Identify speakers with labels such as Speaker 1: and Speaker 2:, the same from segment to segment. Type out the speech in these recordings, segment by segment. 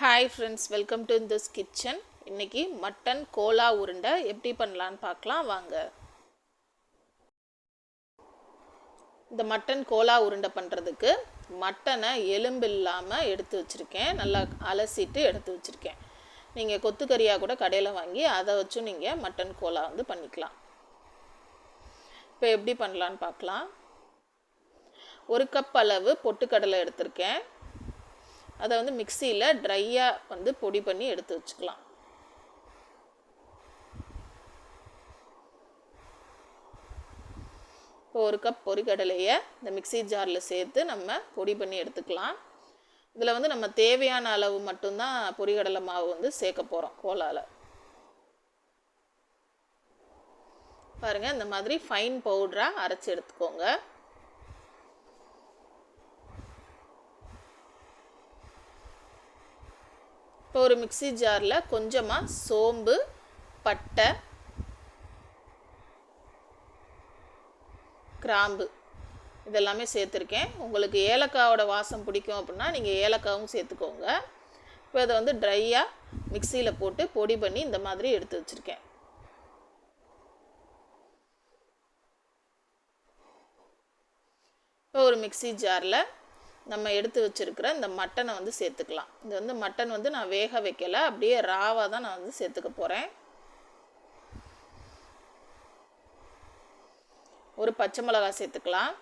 Speaker 1: Hi friends welcome to this kitchen இன்னைக்கு mutton கோலா உருண்டை எப்படி பண்ணலான்னு பார்க்கலாம். வாங்க. இந்த மட்டன் கோலா உருண்டை பண்ணுறதுக்கு மட்டனை எலும்பு இல்லாமல் எடுத்து வச்சுருக்கேன். நல்லா அலசிட்டு எடுத்து வச்சுருக்கேன். நீங்கள் கொத்துக்கறியாக கூட கடையில் வாங்கி அதை வச்சும் நீங்கள் மட்டன் கோலா வந்து பண்ணிக்கலாம். இப்போ எப்படி பண்ணலான்னு பார்க்கலாம். ஒரு கப் அளவு பொட்டுக்கடலை எடுத்திருக்கேன். அதை வந்து மிக்சியில் ட்ரையாக வந்து பொடி பண்ணி எடுத்து வச்சுக்கலாம். இப்போ ஒரு கப் பொரிக்கடலையை இந்த மிக்சி ஜாரில் சேர்த்து நம்ம பொடி பண்ணி எடுத்துக்கலாம். இதில் வந்து நம்ம தேவையான அளவு மட்டும்தான் பொரிகடலை மாவு வந்து சேர்க்க போகிறோம் கோலால். பாருங்கள் இந்த மாதிரி ஃபைன் பவுடராக அரைச்சி எடுத்துக்கோங்க. இப்போ ஒரு மிக்சி ஜாரில் கொஞ்சமாக சோம்பு பட்டை கிராம்பு இதெல்லாமே சேர்த்துருக்கேன். உங்களுக்கு ஏலக்காவோட வாசம் பிடிக்கும் அப்படின்னா நீங்கள் ஏலக்காவும் சேர்த்துக்கோங்க. இப்போ அதை வந்து ட்ரையாக மிக்சியில் போட்டு பொடி பண்ணி இந்த மாதிரி எடுத்து வச்சுருக்கேன். இப்போ ஒரு மிக்சி ஜாரில் நம்ம எடுத்து வச்சுருக்கிற இந்த மட்டனை வந்து சேர்த்துக்கலாம். இது வந்து மட்டன் வந்து நான் வேக வைக்கலை. அப்படியே ராவாக தான் நான் வந்து சேர்த்துக்க போகிறேன் ஒரு பச்சை மிளகா சேர்த்துக்கலாம்.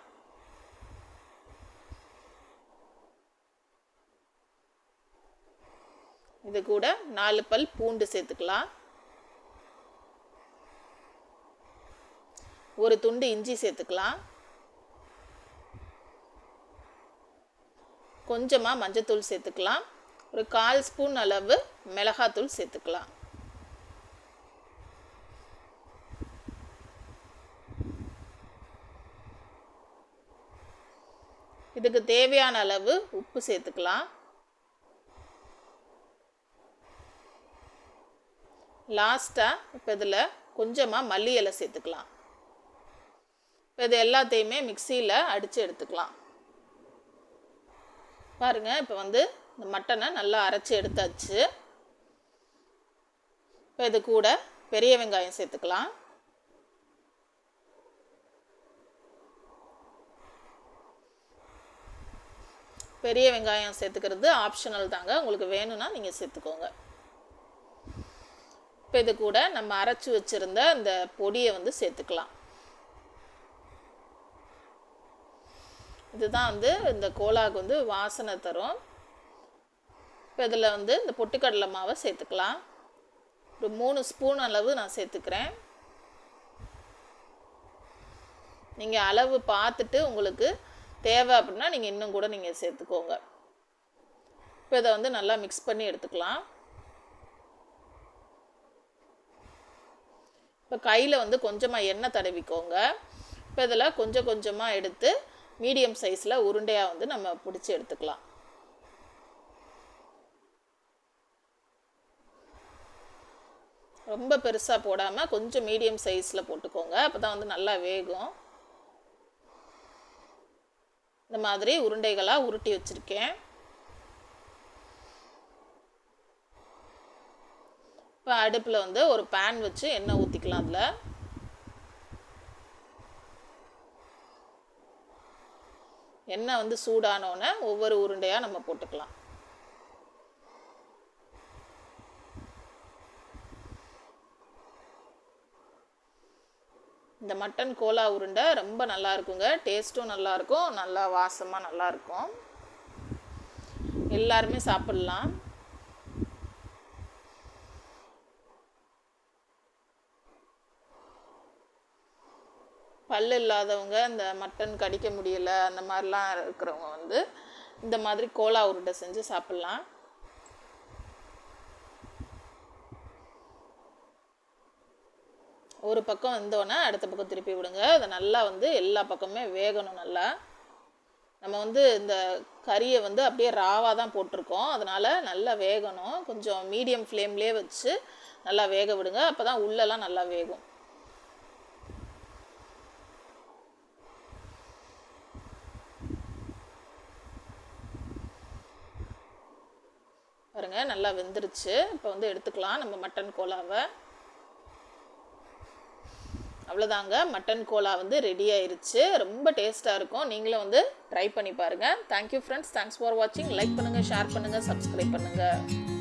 Speaker 1: இது கூட நாலு பல் பூண்டு சேர்த்துக்கலாம். ஒரு துண்டு இஞ்சி சேர்த்துக்கலாம். கொஞ்சமாக மஞ்சத்தூள் சேர்த்துக்கலாம். ஒரு கால் ஸ்பூன் அளவு மிளகாத்தூள் சேர்த்துக்கலாம். இதுக்கு தேவையான அளவு உப்பு சேர்த்துக்கலாம். லாஸ்ட்டாக இப்போ இதில் கொஞ்சமாக மல்லி இலை சேர்த்துக்கலாம். இப்போ இது எல்லாத்தையுமே மிக்சியில் அடித்து எடுத்துக்கலாம். பாருங்கள் இப்போ வந்து இந்த மட்டனை நல்லா அரைச்சி எடுத்தாச்சு. இப்போ இது கூட பெரிய வெங்காயம் சேர்த்துக்கலாம். பெரிய வெங்காயம் சேர்த்துக்கிறது ஆப்ஷனல் தாங்க. உங்களுக்கு வேணும்னா நீங்கள் சேர்த்துக்கோங்க. இப்போ இது கூட நம்ம அரைச்சி வச்சுருந்த அந்த பொடியை வந்து சேர்த்துக்கலாம். இதுதான் வந்து இந்த கோலாக்கு வந்து வாசனை தரும். இப்போ இதில் வந்து இந்த பொட்டுக்கடலை மாவை சேர்த்துக்கலாம். ஒரு மூணு ஸ்பூன் அளவு நான் சேர்த்துக்கிறேன். நீங்கள் அளவு பார்த்துட்டு உங்களுக்கு தேவை அப்படின்னா நீங்கள் இன்னும் கூட நீங்கள் சேர்த்துக்கோங்க. இப்போ இதை வந்து நல்லா மிக்ஸ் பண்ணி எடுத்துக்கலாம். இப்போ கையில் வந்து கொஞ்சமாக எண்ணெய் தடவிக்கோங்க. இப்போ இதில் கொஞ்சம் கொஞ்சமாக எடுத்து மீடியம் சைஸில் உருண்டையாக வந்து நம்ம பிடிச்சி எடுத்துக்கலாம். ரொம்ப பெருசாக போடாமல் கொஞ்சம் மீடியம் சைஸில் போட்டுக்கோங்க. அப்போ தான் வந்து நல்லா வேகும். இந்த மாதிரி உருண்டைகளாக உருட்டி வச்சுருக்கேன். இப்போ அடுப்பில் வந்து ஒரு பேன் வச்சு எண்ணெய் ஊற்றிக்கலாம் அதில். எண்ணெய் வந்து சூடானோன்னே ஒவ்வொரு உருண்டையாக நம்ம போட்டுக்கலாம். இந்த மட்டன் கோலா உருண்டை ரொம்ப நல்லா இருக்குங்க. டேஸ்ட்டும் நல்லாயிருக்கும் நல்லா வாசமாக நல்லாயிருக்கும் எல்லாருமே சாப்பிட்லாம். பல் இல்லாதவங்க இந்த மட்டன் கடிக்க முடியல அந்த மாதிரிலாம் இருக்கிறவங்க வந்து இந்த மாதிரி கோலா உருண்டை செஞ்சு சாப்பிட்லாம். ஒரு பக்கம் வந்தோடனே அடுத்த பக்கம் திருப்பி விடுங்க. அதை நல்லா வந்து எல்லா பக்கமுமே வேகணும் நல்லா. நம்ம வந்து இந்த கறியை வந்து அப்படியே ராவாக தான் போட்டிருக்கோம். அதனால் நல்லா வேகணும். கொஞ்சம் மீடியம் ஃப்ளேம்லேயே வச்சு நல்லா வேக விடுங்க. அப்போ தான் உள்ளெல்லாம் நல்லா வேகும். பாருங்க பாருங்கள் நல்லா வெந்துருச்சு. இப்போ வந்து எடுத்துக்கலாம். நம்ம மட்டன் கோலாவை. அவ்வளோதாங்க. மட்டன் கோலா வந்து ரெடி ஆயிருச்சு. ரொம்ப டேஸ்ட்டாக இருக்கும். நீங்களும் வந்து ட்ரை பண்ணி பாருங்கள் thank you friends thanks for வாட்சிங் லைக் பண்ணுங்கள் ஷேர் பண்ணுங்கள் சப்ஸ்கிரைப் பண்ணுங்கள்